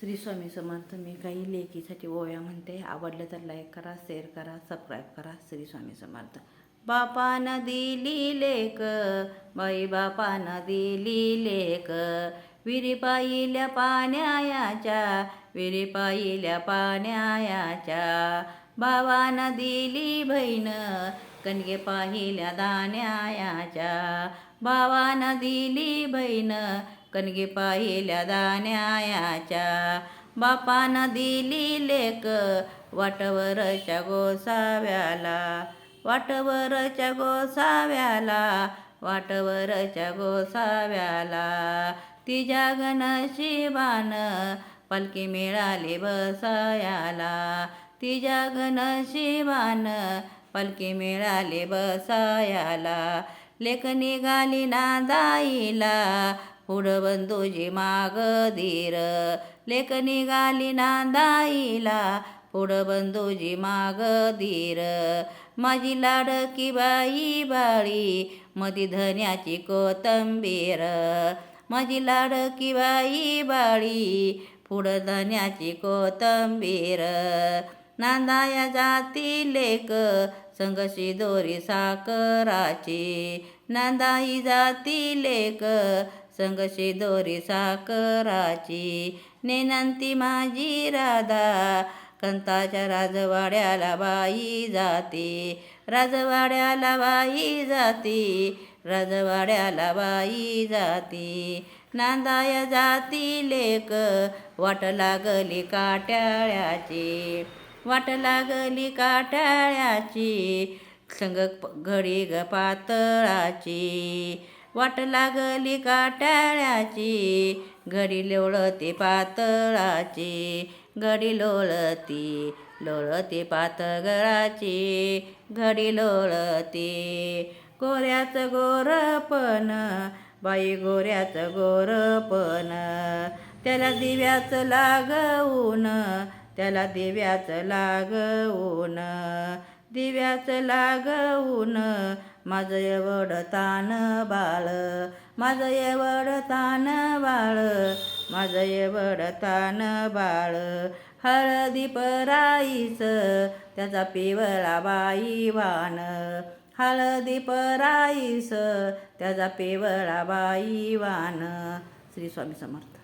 श्री स्वामी समर्थ मी काही लेकीसाठी ओव्या म्हणते. आवडलं तर लाईक करा शेअर करा सबस्क्राईब करा. श्री स्वामी समर्थ. बापानं दिली लेक बाई बापानं दिली लेक विरी पाहिल्या पाण्याच्या विरी पाहिल्या पाण्याच्या. भावानं दिली बहीण कणगे पाहिल्या दाण्याच्या. भावानं दिली बहीण कणगी पाहिल्या दाण्याच्या. बापानं दिली लेक वाटवरच्या गोसाव्याला. वाटवरच्या गोसाव्याला वाटवरच्या गोसाव्याला. तिच्या गणशिबान पालखी मिळाली बसायाला. तिच्या गणशिबान पालखी मिळाली बसायाला. लेख निघाली ना जाईला बंधूजी माग धीर लेख निघाली नांदाईला पुढं बंधूजी माग धीर माझी लाडकी बाई बाळी मधी धन्याची कोतंबीर माझी लाडकी बाई बाळी पुढं धन्याची कोतंबीर नांदाया जाती लेक संगशी दोरी साकराची. नांदाई जाती लेक संगशी दोरी साकराची नेनंती माझी राधा. कंताच्या राजवाड्याला बाई जाते राजवाड्याला बाई जाते राजवाड्याला बाई जाते. नांदाय जाती लेक वाट लागली काट्याळ्याची वाट लागली काट्याळ्याची संग घडी ग पातळाची. वाट लागली काट्याळ्याची घडी लोळती पातळाची घडी लोळती लोळती पातळाची घडी लोळती. गोऱ्याचं गोरपण बाई गोऱ्याचं गोरपण त्याला दिव्याचं लागवून त्याला दिव्याचं लागवून दिव्याचं लागवून माझं एवढ तान बाळ माझं एवढ तान बाळ माझं एवढ तान बाळ. हळदी पराईच त्याचा पिवळा बाई वान हळदी पराईस त्याचा पिवळा बाई वान श्री स्वामी समर्थ.